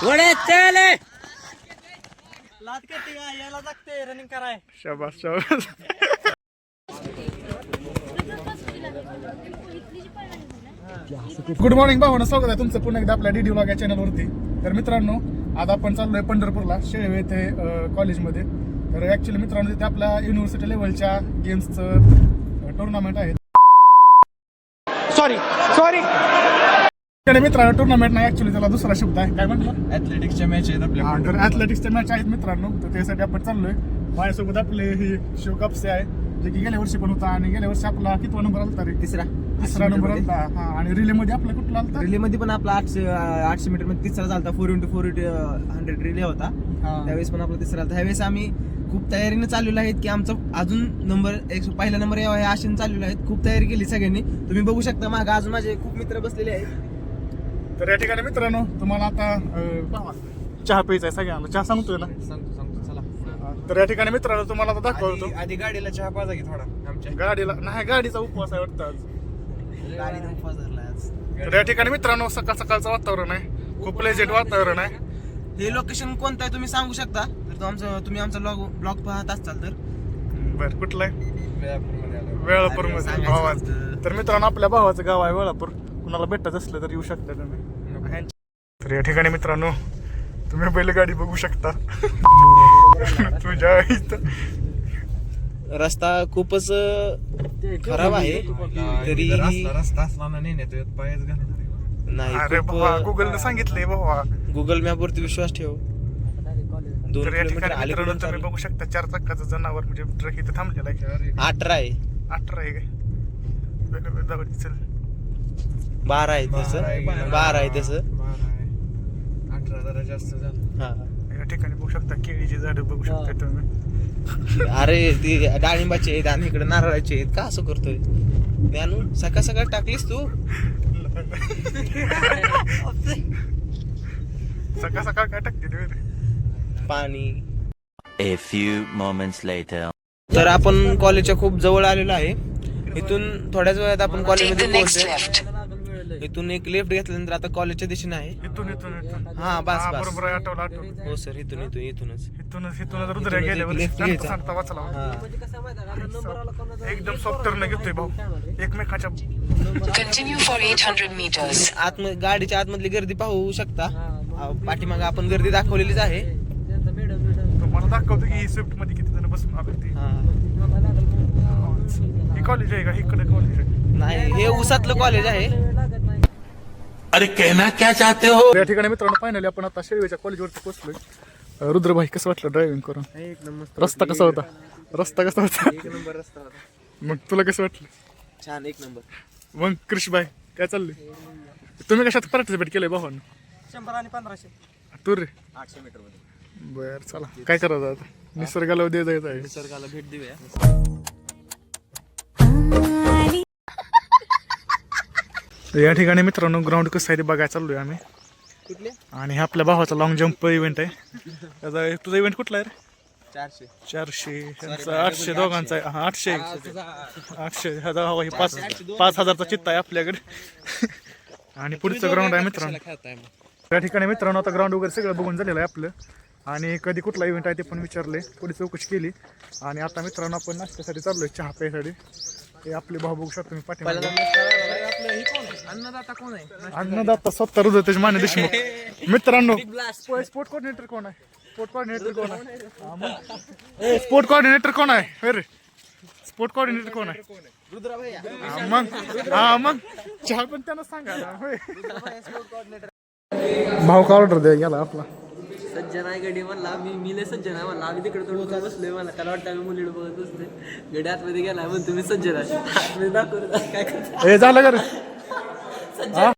पुढे चल. लात किती यायला लागते रनिंग कराय. शाबास शाबास. गुड मॉर्निंग भावना स्वागत आहे तुमचं पुन्हा एकदा आपल्या डीडी व्लॉग या चॅनलवरती तर मित्रांनो आज आपण चाललोय पंढरपूरला शेळवे येथे कॉलेजमध्ये तर ऍक्च्युली मित्रांनो तिथे आपल्या युनिव्हर्सिटी लेवलच्या गेम्सचं टुर्नामेंट आहे. सॉरी सॉरी मित्रांनो टुर्नामेंट नाही ऍक्च्युली त्याला दुसरा शब्द आहे. काय म्हटलं? ऍथलेटिक्सच्या मॅच आहेत आपल्या हा, तर ऍथलेटिक्सचे मॅच आहेत मित्रांनो. तर त्यासाठी आपण चाललोय. माझ्यासोबत आपले ही शिव कापसे आहे जे की गेल्या वर्षी पण होता आणि गेल्या वर्षी आपला कितवा नंबर आलता रे? तिसरा. तिसरा नंबर आलता. हा आणि रिले मध्ये आपला कुठला आलता? रिले मध्ये पण आपला आठशे आठशे मीटरमध्ये तिसरा झालता four into four into hundred relay होता. हा. त्यावेळेस पण आपला तिसरा झालता ह्यावेळेस आम्ही खूप तयारीने चाललेलो आहेत की आमचा अजून नंबर एक पहिला नंबर यावा ह्या आशेने चाललेलो आहेत. खूप तयारी केली सगळ्यांनी. तुम्ही बघू शकता मागे अजून माझे खूप मित्र बसलेले आहेत. तर या ठिकाणी मित्रांनो तुम्हाला आता चहा प्यायचा आहे सगळ्यांना. चहा सांगतोय ना? सांगतो सांगतो चला तर या ठिकाणी मित्रांनो तुम्हाला आता दाखवतो. आधी- गाडीला चहा पाजा की थोडा आमच्या. गाडीला नाही गाडीचा उपवास आहे वाटतं आज. गाडी उपवास धरला आज. तर या ठिकाणी मित्रांनो सकाळ सकाळचं वातावरण आहे. खूप लेजेंट वातावरण आहे. हे लोकेशन कोणतं आहे तुम्ही सांगू शकता? तर तो आमचं तुम्ही आमचा ब्लॉग ब्लॉग पाहत असाल तर. बर कुठलं आहे. वेळापूरमध्ये भावाच. तर मित्रांनो आपल्या भावाचं गाव आहे वेळापूर. कुणाला भेटत असलं तर येऊ शकता तुम्ही. तर या ठिकाणी मित्रांनो तुम्ही बैलगाडी बघू शकता. तुझ्या इथं. रस्ता खूपच खराब आहे. तरी रस्ता रस्ता असला ना नेण्यात पायच घालणार आहे. नाही अरे खूप, भावा गुगलने सांगितलंय भावा. गुगल मॅप वरती विश्वास ठेव. दोन तर या किलोमीटर ठिकाणी तुम्ही बघू शकता चार चाकाचं जनावर म्हणजे ट्रक इथं थांबलेला आहे. अठरा आहे. अठरा आहे काय? बरं, बरं, जाऊ दे, चल. बारा आहे तसं. बारा आहे तसं. बारा आहे. अठरा जरा जास्त झालं. हा. या ठिकाणी बघू शकता केळीची झाडं बघू शकता तुम्ही. अरे ती डाळिंबाचे आहेत आणि इकडे नारळाचे आहेत. का असं करतोय? ज्ञानू सकाळ सकाळ टाकलीस तू? सकाळ सकाळ काय टाकते? पाणी. A few moments later. तर आपण कॉलेजच्या खूप जवळ आलेलो आहे. इथून थोड्याच वेळात आपण कॉलेजमध्ये पोहोचतो इथून एक लेफ्ट घेतल्यानंतर आता कॉलेजच्या दिशेने आहे. इथून इथून इथून. हा बस हा, बस बरोबर आहे आठवलं आठवलं. हो सर इथून इथून इथूनच. इथूनच इथूनच रुद्र गेल्यावर एक left सांगता घ्यायचा. सांगता वाचला हा. एकदम सॉफ्ट टर्न घेतोय भाऊ. एकमेकाच्या Continue for 800 meters. आत गाडीच्या आतमधली गर्दी पाहू शकता. पाठीमागे आपण गर्दी दाखवलेलीच आहे. मला दाखवतो की स्विफ्टमध्ये किती जण बसून आले ते. हा. ही कॉलेज आहे का? इकडे कॉलेज आहे. नाही हे उसातलं कॉलेज आहे. अरे कहना क्या चाहते हो? या ठिकाणी मित्रांनो फायनली आपण आता शेळवेच्या कॉलेजवरती पोहोचलोय. अं, रुद्रभाई कसं वाटलं ड्रायव्हिंग करून? एक नंबर रस्ता कसा होता? रस्ता कसा होता? एक नंबर रस्ता होता. मग तुला कसं वाटलं? छान एक नंबर. मग कृषीबाई काय चाललंय? तुम्ही कशात पार्टिसिपेट केलंय भावानं? शंभर आणि पंधराशे. तू रे. आठशे मीटरमध्ये. बर चला. काय करायचं आता? निसर्गाला उद्या जायचं आहे. निसर्गाला भेट देऊया. तर या ठिकाणी मित्रांनो ग्राउंड कसं आहे ते बघायला चाललोय आम्ही. कुठले? आणि हा आपल्या भावाचा लॉंग जम्प इव्हेंट आहे. त्याचा तुझा इव्हेंट कुठला आहे रे? चारशे. चारशे. आठशे दोघांचा आहे. हा आठशे. आठशे ह्याचा हवा ही पाच पाच हजारचा चित्त आहे आपल्याकडे. आणि पुढचं ग्राउंड आहे मित्रांनो. त्या ठिकाणी मित्रांनो आता ग्राउंड वगैरे सगळं बघून झालेलं आहे आपलं. आणि कधी कुठला इव्हेंट आहे ते पण विचारले. पुढे चौकशी केली. आणि आता मित्रांनो आपण नाश्त्यासाठी चाललोय. चहा प्यायसाठी. हे आपले भाऊ बघू शकतो मी पाठीमागे. अन्नदाता कोण आहे? अन्नदाता स्वतः हृदय माने देशमुख मित्रांनो स्पोर्ट कोऑर्डिनेटर कोण आहे? स्पोर्ट कोऑर्डिनेटर कोण आहे? स्पोर्ट कोऑर्डिनेटर कोण आहे? अरे स्पोर्ट कोऑर्डिनेटर कोण आहे? हा, मग. हा मग. चहा पण त्यांना सांगा ना, होय. भाऊ का ऑर्डर द्या गेला आपला. सज्जन आहे गडी म्हणला. मी मी लय सज्जन आहे म्हणला. आम्ही तिकडे थोडं बसलोय मला त्याला वाटतं आम्ही मुलीकडे बघत बसलोय गडी आतमध्ये गेला म्हणून तुम्ही सज्जन आहे. दाखवलं. काय करता? हे झालं का रे? हा?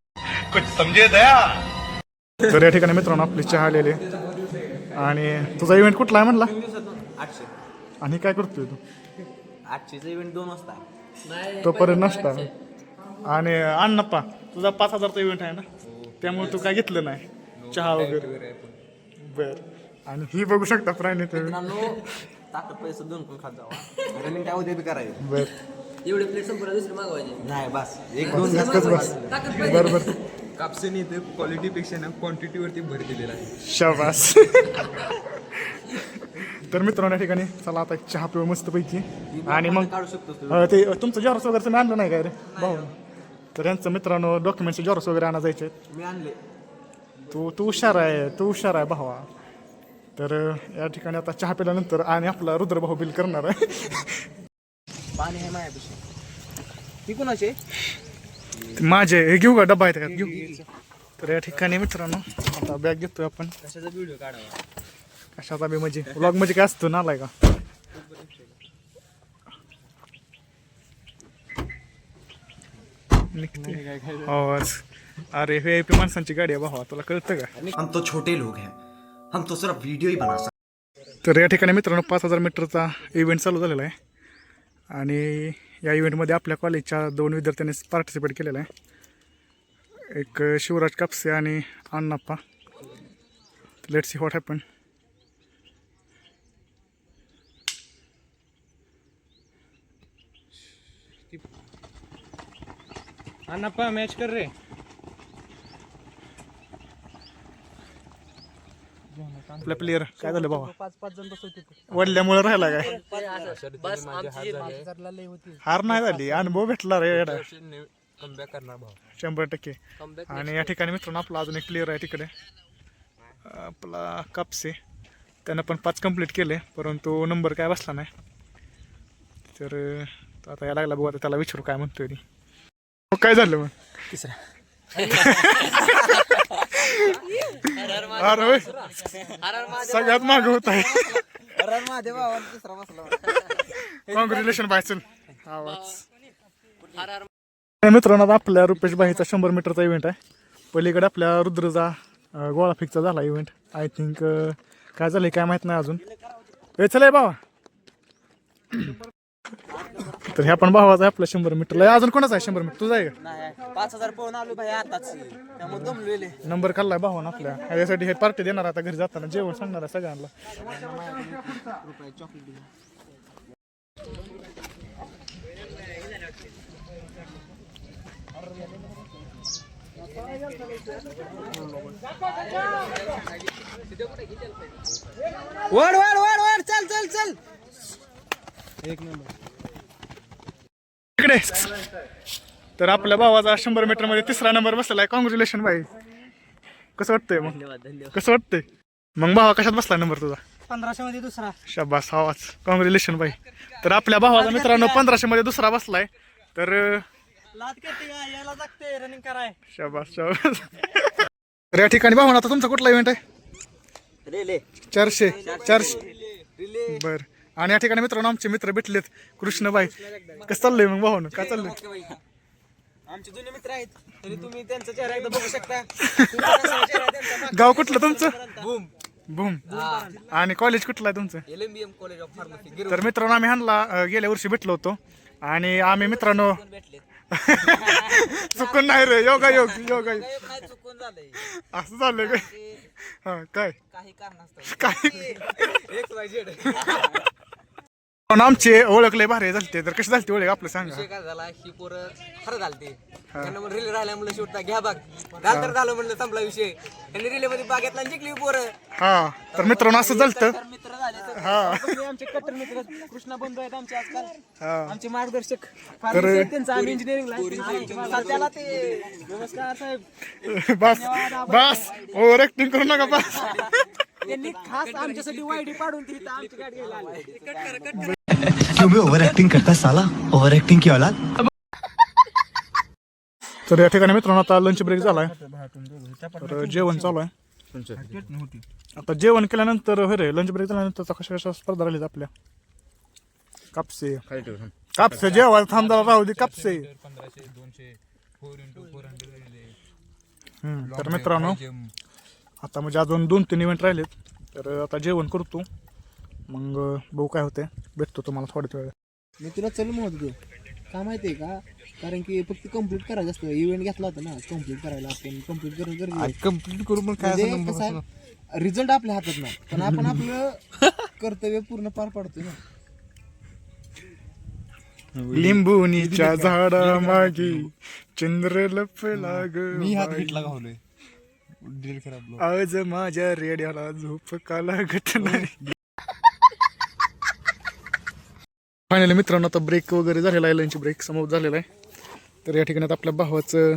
तर या ठिकाणी मित्रांनो आपली चहा आलेली. आणि तुझा इव्हेंट कुठला आहे म्हणला? आठशे. आणि काय करतोय तू? आठशेचा इव्हेंट दोन वाजता आहे. तोपर्यंत नसता आणि अण्णप्पा तुझा पाच हजारचा इव्हेंट आहे ना? त्यामुळे तू काय घेतलं नाही? चहा वगैरे. बर. आणि ही बघू शकता प्राणी तुम्ही. मित्रांनो ताकद पैसे दोन कोण खात जावा. रनिंग काय उद्या बी करायचं. बर. एवढे प्लेट संपूर्ण दुसरे मागवायचे. नाही बस. एक दोन एकच बस. बर बर. कापसेने इथे क्वालिटीपेक्षा ना क्वांटिटीवरती भर दिलेला आहे. शाबास. तर मित्रांनो या ठिकाणी चला आता चहा पिऊ मस्त पैकी आणि मग काढू शकतो अं, ते तुमचं जॉरस वगैरे तुम्ही आणलं नाही काय रे? भाऊ. तर यांचं मित्रांनो डॉक्युमेंटचे जॉरस वगैरे आणा जायचे मी आणले. तू तू हुशार आहे तू हुशार आहे भावा. तर या ठिकाणी आता चहा पिल्यानंतर आणि आपला रुद्रभाऊ बिल करणार आहे. पाणी आहे माझ्यापाशी ती कोणाचे माझे हे घेऊ का डब्बा आहे त्याच्यात? घेऊ. तर या ठिकाणी मित्रांनो आता बॅग घेतोय आपण. कशाचा व्हिडिओ काढावा? कशाचा बी म्हणजे? व्लॉग म्हणजे काय असतो? नालाय का? निघते. आवाज. अरे हे पी माणसांची गाडी आहे भावा तुला कळतं का? हम तो छोटे लोग हैं। हम तो सिर्फ वीडियो ही बना सकते तर या ठिकाणी मित्रांनो पाच हजार मीटरचा इव्हेंट चालू झालेला आहे. आणि या इव्हेंटमध्ये आपल्या कॉलेजच्या दोन विद्यार्थ्यांनी पार्टिसिपेट केलेला आहे. एक शिवराज कापसे आणि Annappa. Let see what happen Annappa match कर रे. आपल्या प्लेअर काय झालं बाबा पाच पाच जण बसवते वडल्यामुळे राहिला काय? बस आमची लय होती. हार नाही झाली अनुभव भेटला रे येडा. कमबॅक करणार भाऊ शंभर टक्के. आणि या ठिकाणी मित्रांनो आपला अजून एक प्लेअर आहे तिकडे. आपला कापसे. त्यानं पण पाच कंप्लीट केले परंतु नंबर काय बसला नाही. तर तो आता या लागला बघू आता त्याला विचारू काय म्हणतोय ती. मग काय झालं मग? अरे. सगळ्यात माग होत आहे महादेव तिसरा बसला कॉंग्रॅच्युलेशन बाय चल आवाज. मित्रांनो आता आपल्या रुपेश बाईचा शंभर मीटरचा इव्हेंट आहे. पलीकडे आपल्या रुद्रचा गोळा फिकचा झाला इव्हेंट आय थिंक काय झालंय काय माहीत नाही अजून. ए चल बाबा. तर ह्या पण भावाचा आहे आपला शंभर मीटरला अजून कोणाचा आहे शंभर मीटर? तुझा आहे का? नाही पाच हजार पळून आलो भाई आताच. त्यामुळे दमलेले. नंबर खाल्लाय भावानं आपल्या. ह्याच्यासाठी हे पार्टी देणार आता घरी जाताना. जेवण सांगणार आहे सगळ्यांना. वड वड वड वड चल चल चल. इकडे. तर आपल्या भावाचा शंभर मीटरमध्ये तिसरा नंबर बसलेला आहे कॉंग्रॅच्युलेशन भाई. कसं वाटतंय मग? धन्यवाद धन्यवाद. कसं वाटतंय? मग भावा कशात बसला नंबर तुझा? पंधराशे मध्ये दुसरा. शाबास आवाज कॉंग्रॅच्युलेशन भाई. तर आपल्या भावाचा मित्रांनो पंधराशे मध्ये दुसरा बसलाय. तर रनिंग कराय. शाबास शाबास. तर या ठिकाणी भाऊ आता तुमचा कुठला इव्हेंट आहे? चारशे चारशे. बर. आणि या ठिकाणी मित्रांनो आमचे मित्र भेटलेत. कृष्णबाई कसं चाललंय मग भाऊ काय चाललंय? आमचे जुने मित्र आहेत. तरी तुम्ही त्यांचा चेहरा एकदा बघू शकता. चेहरा आहे त्यांचा. गाव कुठलं तुमचं? बूम भूम. आणि कॉलेज कुठलं आहे तुमचं? L M B M college of pharmacy तर मित्रांनो आम्ही ह्यांना अं, गेल्या वर्षी भेटलो होतो. आणि आम्ही मित्रांनो भेटले चुकून नाही रे योगा योग योगा. योग. चुकून झालंय. असं चाललंय काय हा काय? काही कारणास्तव. काय पण आमचे ओळखले भारी झालते. तर कशी झालते ओळख आपलं सांगा. विषय काय झाला? ही पोरं हर घालते त्यांना म्हणून रिले राहिल्या म्हणलं शेवटचा. घ्या बाग घाल तर झालं म्हणलं संपला विषय. त्यांनी रिले मध्ये बाग घेतला आणि जिंकली पोरं. हा. तर मित्रांनो असं झालतं. तर मित्र झाले तर. हा. आमचे कट्टर मित्र कृष्णा बंधू आहेत आमचे आजकाल. हा. आमचे मार्गदर्शक. आहेत त्यांचं. आम्ही इंजिनिअरिंगला त्याला ते. नमस्कार साहेब. बस. बस. ओव्हर ऍक्टिंग करू नका बस. त्यांनी खास आमच्यासाठी वायडी पाडून ती इथं आमची गाडी घ्यायला आले. क्यों भी ओवर एक्टिंग करता साला? ओवर एक्टिंग की औलाद तर या ठिकाणी मित्रांनो आता लंच ब्रेक झालाय. तर जेवण चालू आहे. आता जेवण केल्यानंतर होय रे लंच ब्रेक झाल्यानंतर कशा कशा स्पर्धा राहिलीत आपल्या? कापसे. कापसे जेवायला थांबदार राहू दे कापसे. पंधराशे दोनशे फोर इंटू फोर हंड्रेड हम्म, तर मित्रांनो आता म्हणजे अजून दोन तीन इव्हेंट राहिलेत. तर आता जेवण करतो. मग बघू काय होते भेटतो तुम्हाला थोड्या वेळ मी तुला चल म्हणत होतो. का माहितीये का? कारण की फक्त कंप्लीट करायचं असतं. इव्हेंट घेतला होता ना. कंप्लीट करायला आपण. कंप्लीट करून गरजेचं कंप्लीट करू पण काय म्हणजे कसं आहे रिझल्ट आपल्या हातात नाही. पण आपण आपलं कर्तव्य पूर्ण पार पाडतोय ना. लिंबुनीच्या झाडा मागे चंद्र लपला मी हात. घेतला गावलोय डिलीट करा ब्लॉग आज माझ्या रेड्याला झोप का लागत नाही? फायनली मित्रांनो आता ब्रेक वगैरे झालेला आहे लंच ब्रेक समोर झालेला आहे. तर या ठिकाणी आता आपल्या भावाचं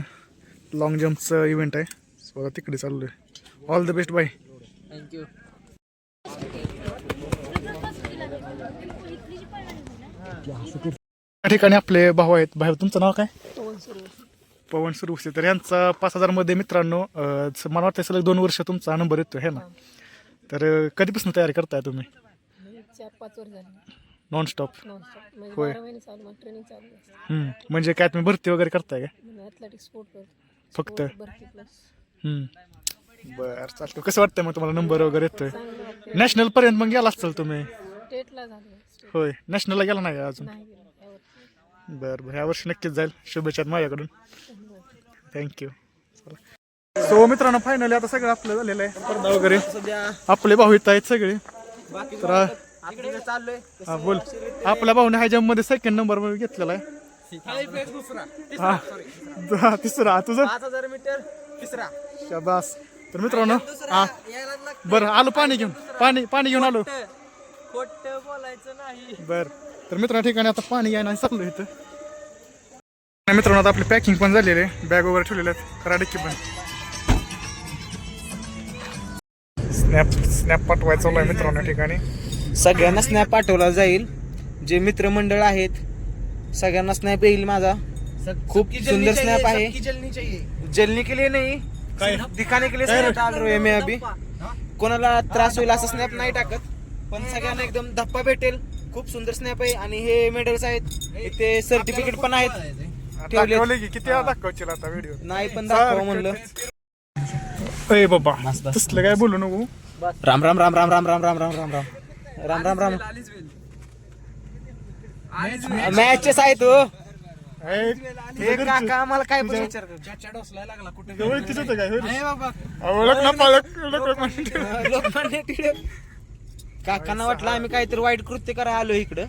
लॉंग जम्पचं इव्हेंट आहे. सो आता तिकडे चाललोय. All the best bye thank you या ठिकाणी आपले भाऊ आहेत. भाऊ तुमचं नाव काय? पवन सुरवसे. तर यांचा पाच हजारमध्ये मित्रांनो मला वाटतं सलग दोन वर्ष तुमचा नंबर येतो है ना? तर कधीपासून तयारी करताय तुम्ही? चार पाच वर झाले नॉन स्टॉप नॉनस्टॉप म्हणजे होय. बारा महिने चालू मग ट्रेनिंग चालू असते म्हणजे काय तुम्ही भरती वगैरे करताय का? म्हणजे स्पोर्ट फक्त? भरती प्लस. बरं चालतं कसं वाटतंय मग तुम्हाला नंबर वगैरे येतोय? चांगलं वाटते नॅशनल पर्यंत मग गेला असाल तुम्ही? स्टेटला झालं स्टेट होय. नॅशनलला गेला नाही का अजून? नाही गेलं यावर्षी. बरं बरं. यावर्षी नक्कीच जाईल. शुभेच्छा माझ्याकडून. थँक्यू सो मित्रांनो फायनली आता सगळं आपलं झालेलं आहे. स्पर्धा वगैरे. आपले भाऊ येत आहेत सगळे. तर इकडे चाललोय. हा बोल. आपल्या भाऊने हाय जम्पमध्ये सेकंड नंबर घेतलेला आहे. हा हा, तिसरा. तुझं? पाच हजार मीटर तिसरा. शाबास. तर मित्रांनो हा. बरं आलो पाणी घेऊन. पाणी पाणी घेऊन आलो. खोट. बोलायचं नाही. बर. तर मित्रांनो ठिकाणी आता पाणी घ्यायला चाललो इथं. आणि मित्रांनो आता आपली पॅकिंग पण झालेली आहे. बॅग वगैरे ठेवलेले आहेत. कराडिक्की पण. स्नॅप स्नॅप पाठवायचं चालू आहे मित्रांनो या ठिकाणी. सगळ्यांना स्नॅप पाठवला जाईल. जे मित्रमंडळ आहेत सगळ्यांना स्नॅप येईल माझा. खूप सुंदर स्नॅप आहे. जलने के लिए नाही दिखाने के लिए स्नॅप डाल रहे मैं अभी. कोणाला त्रास होईल असं स्नॅप नाही टाकत पण सगळ्यांना एकदम धप्पा भेटेल. खूप सुंदर स्नॅप आहे आणि हे मेडल्स आहेत. इथे सर्टिफिकेट पण आहेत. ठेवले किती वेळा दाखवशील आता व्हिडिओ नाही पण दाखवा म्हणलं. बाबा तसलं काय बोलू नको. राम राम राम राम राम राम राम राम राम राम. राम राम राम. मॅचेस आहेत हो. अय, हे काका आम्हाला काय पण विचार ओळखीचं होतं काय होय? ओळख ना पालक ओळख म्हणते. लोकमान्य टिळक. काकांना वाटलं आम्ही काहीतरी वाईट कृत्य करायला आलो इकडं.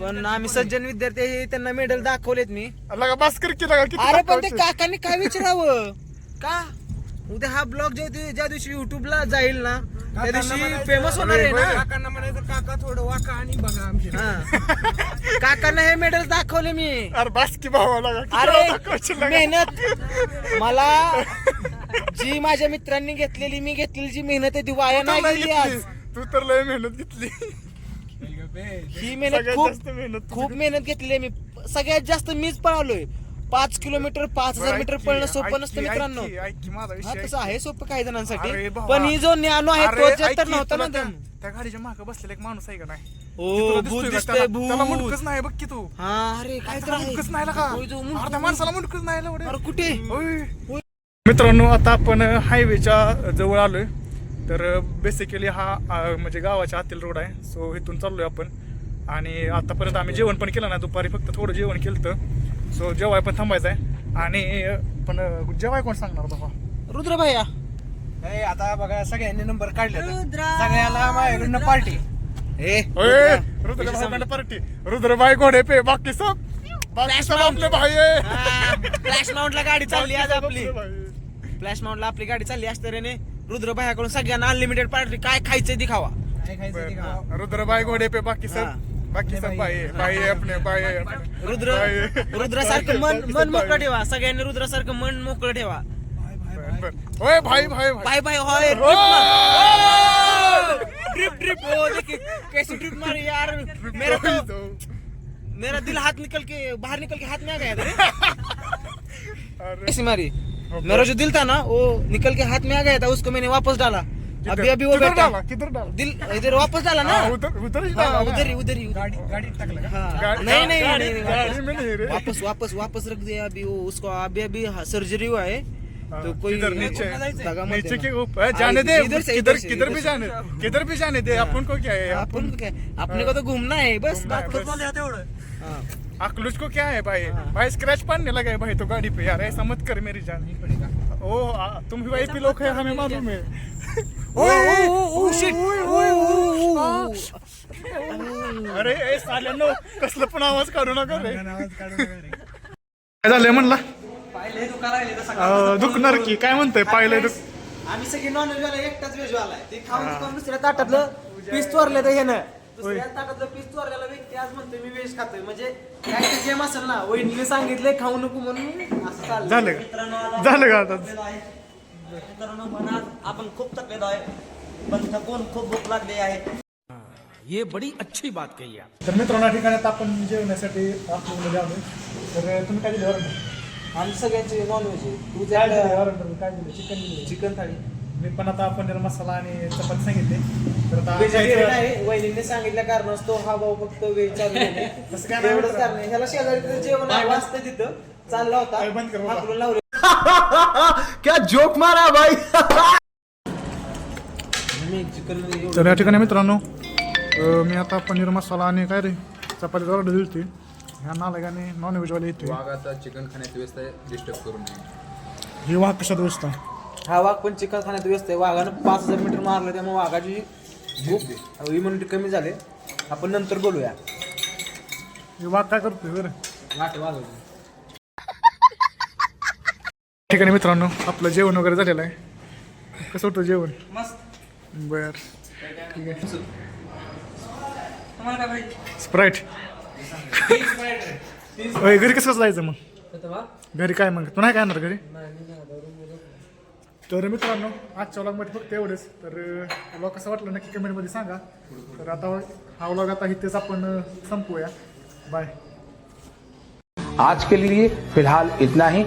पण आम्ही सज्जन विद्यार्थी आहे, त्यांना मेडल दाखवलेत मी. लगा भास्कर केला का? किती अरे पण ते दाखवायचे? काकांनी काय विचारावं? का? उद्या हा ब्लॉग ज्या दिवशी- ज्या दिवशी युट्यूबला जाईल ना त्या दिवशी फेमस होणार आहे ना. काकांना म्हणायचं काका थोडं वाका आणि बघा आमचे हा. काकांना हे मेडल दाखवले मी. अरे भावा किती वेळा अरे? मेहनत. मला जी माझ्या मित्रांनी घेतलेली मी घेतलेली जी मेहनत आहे ती वाया नाही गेली आज. तू तर लय मेहनत घेतली. ही मेहनत सगळ्यात खूप जास्त मेहनत खूप मेहनत घेतली आहे मी. सगळ्यात जास्त मीच पळालोय. पाच किलोमीटर पाच हजार मीटर पळणं सोपं नसतं मित्रांनो. माझा हा विषय तसं आहे सोपं काही अरे जणांसाठी. पण ही जो ज्ञानो आहे अरे, तो ऐक की, नव्हता ना तुला त्या- गाडीच्या मागे बसलेला एक माणूस आहे का नाही? हो तुला भूत दिसतोय का? दिसतंय त्याला? त्याला भूत. मुंडकच नाही बघ की तू. हा अरे काय तर त्याला आहे. मुंडकच नाही का? होय, जो मुंडकं- अर्ध्या माणसाला मुंडकच नाही एवढे? अरे कुठे? मित्रांनो आता आपण हायवेच्या जवळ आलोय. तर बेसिकली हा अ, म्हणजे गावाच्या आतील रोड आहे. सो इथून चाललोय आपण. आणि आतापर्यंत आम्ही जेवण पण केलं नाही. दुपारी फक्त थोडं जेवण केलं सो जेवाय पण थांबायचं आहे. आणि पण अ, जेवाय कोण सांगणार बाबा? रुद्र भैया आता बघा सगळ्यांनी नंबर काढले सगळ्याला माझ्याकडनं पार्टी. ए ओए, रुद्र. भाऊ पार्टी. रुद्र भाई घोडे पे बाकी सब. बाकी सब आपले भाई आहे. फ्लॅश माउंटला गाडी चालली आज बाकी सब आपली. आपले भाई. फ्लॅश माउंटला आपली गाडी चालली असताना रुद्र भैयाकडून सगळ्यांना अनलिमिटेड पार्टी काय खायचंय दिखावा काय खायचं ते. रुद्र घोडे पे बाकी हा. सब. बाकी सब भाई है, भाई है अपने भाई है अपने. रुद्र. रुद्रासारखं मन मन मोकळं ठेवा. सगळ्यांनी रुद्रासारखं मन मोकळं ठेवा. बरं, बरं. ओए भाई भाई भाई. बाय बाय होय ड्रिप ड्रिप ओ देखिए कैसी ड्रिप मारी यार. मेरा तो मेरा दिल हाथ निकल के बाहर निकल के हाथ में आ गया था रे अरे. कैसी मारी? मेरा जो दिल था ना वो निकल के हाथ में आ गया था उसको मैंने वापस डाला। अभी अभी वो किधर बैठा डाला किधर डाला। दिल इधर वापस डाला ना? हाँ, उधर उधर ही हाँ, डाला। ना. उधर ही उधर ही उधर गाडी गाडीत टाकलं का? हाँ, नहीं नहीं गाड़ी- नहीं, नहीं, गाड़ी में नहीं रे. वापस वापस वापस रख दिया अभी वो। उसको अभी अभी सर्जरी हुआ है। हाँ, तो कोई किधर? नीचे। मत नीचे देना। के ऊपर। जाने दे। इधर से, किधर इधर से, किधर इधर भी से। जाने किधर भी जाने दे। अपन को क्या है? अपन को क्या अपने को तो घूमना है। बस घूमना है, बस. खत्म हाँ। अकलूज को क्या है भाई? भाई स्क्रैच पड़ने लगा है भाई तो गाड़ी पे। यार ऐसा मत कर मेरी जान। ओ आ, तुम भी वाईपी लोग है हमें मालूम है। अरे ए साल्यानो कसलं पण आवाज काढू नका रे काय झालंय म्हणला पाहिले दुकान राहिले तर अं, दुखणार की काय म्हणतोय पाहिलंय दुख आम्ही सगळे नॉन व्हेज वाला एकटाच व्हेज वाला आहे ते खाऊन खाऊन दुसऱ्या ताटातलं पीस चोरलं तर हे ना दुसऱ्या ताटातलं पीस चोरलेला व्यक्ती आज म्हणतोय मी व्हेज खातोय म्हणजे काय जेम असेल ना वहिनीने सांगितलंय खाऊ नको म्हणून असं चाललं झालं का झालं का आता मित्रांनो मनात आपण खूप थकलेलो आहे पण थकून खूप भूक लागली आहे. तर मित्रांनो या ठिकाणी आता आपण जेवण्यासाठी आपल्यामध्ये आलोय. तर तुम्ही काय ऑर्डर आम्ही सगळ्यांचे नॉन व्हेज आहे. तू काय दिलं काय दिलं? चिकन दिलं. चिकन थाळी. मी पण आता पनीर मसाला आणि चपाती सांगितले. तर आता व्हेजिटेरियन खायचं- आहे. वहिनीने सांगितल्या कारणास्तव हा भाऊ फक्त व्हेज चालू आहे. तसं काय नाही एवढंच. कारण आहे. ह्याला शेजारी तिथं जेवण आहे, वाजतं तिथं. चालला होता. काय बंद कर बाबा. हाकलून लावले. क्या जोक मारा भाई. मी चिकन तर या ठिकाणी मित्रांनो अं, मी आता पनीर मसाला आणि काय रे चपाती ऑर्डर दिली होती. ह्या नालागाने नॉन व्हेजवाले येते वाघाचा चिकन खाण्यात व्यस्त आहे डिस्टर्ब करू नये. ही वाघ कशात व्यस्त हा वाघ पण चिकन खाण्यात व्यस्त आहे. वाघानं पाच हजार मीटर मारलं त्यामुळे वाघाची भूक इम्युनिटी कमी झाले. आपण नंतर बोलूया. ही वाघ काय करतोय बरं वाट वाघ ठिकाणी मित्रांनो आपलं जेवण वगैरे झालेलं आहे. कसं होतं जेवण? मस्त. बर. ठीक आहे. स्प्राईट होय, घरी कसं कसं जायचं मग? घरी काय मग? तू नाही काय येणार घरी तर मित्रांनो आजच्या व्लॉगमध्ये फक्त एवढंच. तर व्लॉग कसं वाटलं नक्की कमेंटमध्ये सांगा. तर आता हा व्लॉग आता इथेच आपण अं, संपवूया बाय आज के लिए फिलहाल इतना ही.